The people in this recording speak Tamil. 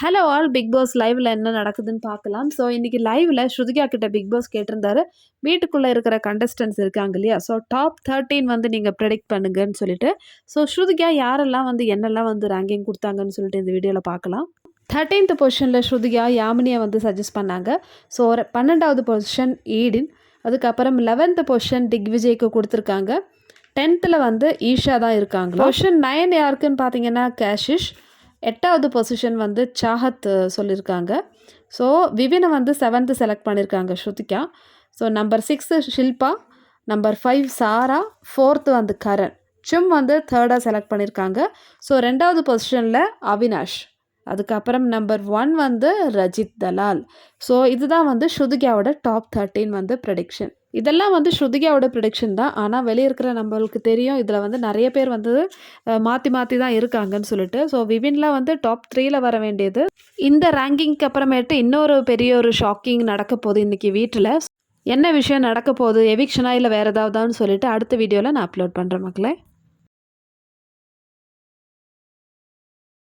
ஹலோ ஆல் பிக் பாஸ் லைவில் என்ன நடக்குதுன்னு பார்க்கலாம். ஸோ இன்றைக்கி லைவில் ஸ்ருதிகா கிட்ட பிக் பாஸ் கேட்டிருந்தாரு. வீட்டுக்குள்ளே இருக்கிற கண்டஸ்டன்ஸ் இருக்காங்க இல்லையா? ஸோ டாப் தேர்ட்டீன் வந்து நீங்கள் ப்ரெடிக்ட் பண்ணுங்கன்னு சொல்லிட்டு. ஸோ ஸ்ருதிகா யாரெல்லாம் வந்து என்னெல்லாம் வந்து ரேங்கிங் கொடுத்தாங்கன்னு சொல்லிட்டு இந்த வீடியோவில் பார்க்கலாம். தேர்ட்டீன்த் பொசிஷனில் ஸ்ருதிகா யாமினியை வந்து சஜஸ்ட் பண்ணாங்க. ஸோ ஒரு பன்னெண்டாவது பொசிஷன் ஈடின் அதுக்கப்புறம் லெவன்த் பொசிஷன் திக்விஜய்க்கு கொடுத்துருக்காங்க. டென்த்தில் வந்து ஈஷா தான் இருக்காங்க. பொசிஷன் நைன் யாருக்குன்னு பார்த்தீங்கன்னா கேஷிஷ் எட்டாவது பொசிஷன் வந்து சாஹத் சொல்லியிருக்காங்க ஸோ விவினை வந்து செவன்த்து செலக்ட் பண்ணியிருக்காங்க Shrutika. So number sixth Shilpa number five Sara fourth வந்து கரண். சும் வந்து தேர்டாக செலக்ட் பண்ணியிருக்காங்க ஸோ ரெண்டாவது பொசிஷனில் அவினாஷ். அதுக்கப்புறம் நம்பர் ஒன் வந்து ரஜித் தலால். ஸோ இதுதான் வந்து ஸ்ருதிகாவோட டாப் தேர்ட்டின் வந்து ப்ரெடிக்ஷன் இதெல்லாம் வந்து ஸ்ருதிகாவோட ப்ரடிக்ஷன் தான். ஆனால் வெளியே இருக்கிற நம்மளுக்கு தெரியும் இதில் வந்து நிறைய பேர் வந்து மாற்றி மாற்றி தான் இருக்காங்கன்னு சொல்லிட்டு. ஸோ விவின்லாம் வந்து டாப் த்ரீயில் வர வேண்டியது. இந்த ரேங்கிங்க்கு அப்புறமேட்டு இன்னொரு பெரிய ஒரு ஷாக்கிங் நடக்க போகுது இன்றைக்கி வீட்டில். என்ன விஷயம் நடக்க போகுது? எவிக்ஷனா இல்லை வேறு ஏதாவதான்னு சொல்லிட்டு அடுத்த வீடியோவில் நான் அப்லோட் பண்ணுறேன் மக்களே.